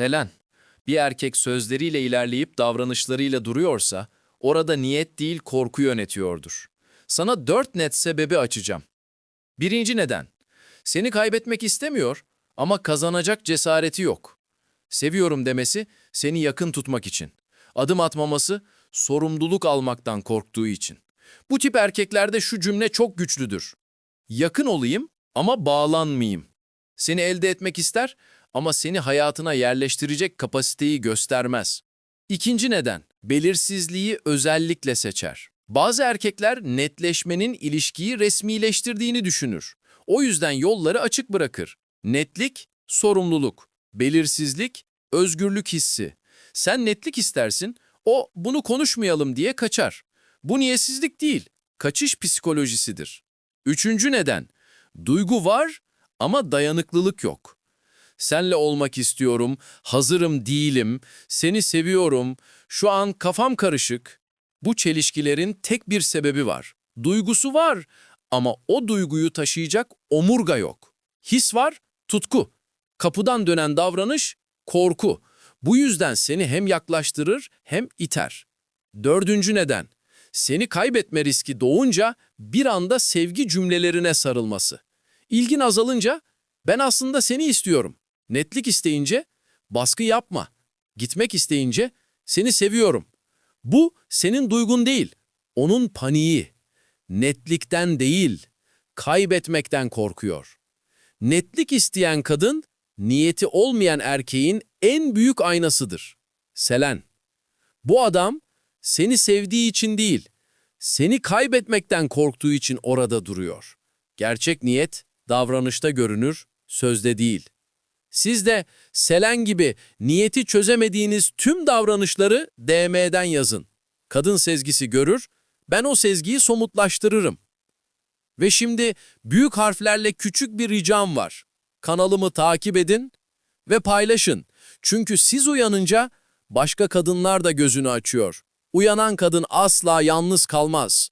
Selen, bir erkek sözleriyle ilerleyip davranışlarıyla duruyorsa, orada niyet değil korku yönetiyordur. Sana dört net sebebi açacağım. Birinci neden, seni kaybetmek istemiyor ama kazanacak cesareti yok. Seviyorum demesi, seni yakın tutmak için. Adım atmaması, sorumluluk almaktan korktuğu için. Bu tip erkeklerde şu cümle çok güçlüdür. Yakın olayım ama bağlanmayayım. Seni elde etmek ister ama seni hayatına yerleştirecek kapasiteyi göstermez. İkinci neden, belirsizliği özellikle seçer. Bazı erkekler netleşmenin ilişkiyi resmileştirdiğini düşünür. O yüzden yolları açık bırakır. Netlik, sorumluluk. Belirsizlik, özgürlük hissi. Sen netlik istersin, o bunu konuşmayalım diye kaçar. Bu niyetsizlik değil, kaçış psikolojisidir. Üçüncü neden, duygu var ama dayanıklılık yok. Senle olmak istiyorum, hazırım değilim, seni seviyorum, şu an kafam karışık. Bu çelişkilerin tek bir sebebi var. Duygusu var ama o duyguyu taşıyacak omurga yok. His var, tutku. Kapıdan dönen davranış, korku. Bu yüzden seni hem yaklaştırır hem iter. Dördüncü neden, seni kaybetme riski doğunca bir anda sevgi cümlelerine sarılması. İlgin azalınca ben aslında seni istiyorum. Netlik isteyince baskı yapma. Gitmek isteyince seni seviyorum. Bu senin duygun değil, onun paniği. Netlikten değil, kaybetmekten korkuyor. Netlik isteyen kadın, niyeti olmayan erkeğin en büyük aynasıdır. Selen. Bu adam seni sevdiği için değil, seni kaybetmekten korktuğu için orada duruyor. Gerçek niyet davranışta görünür, sözde değil. Siz de Selen gibi niyeti çözemediğiniz tüm davranışları DM'den yazın. Kadın sezgisi görür, ben o sezgiyi somutlaştırırım. Ve şimdi büyük harflerle küçük bir ricam var. Kanalımı takip edin ve paylaşın. Çünkü siz uyanınca başka kadınlar da gözünü açıyor. Uyanan kadın asla yalnız kalmaz.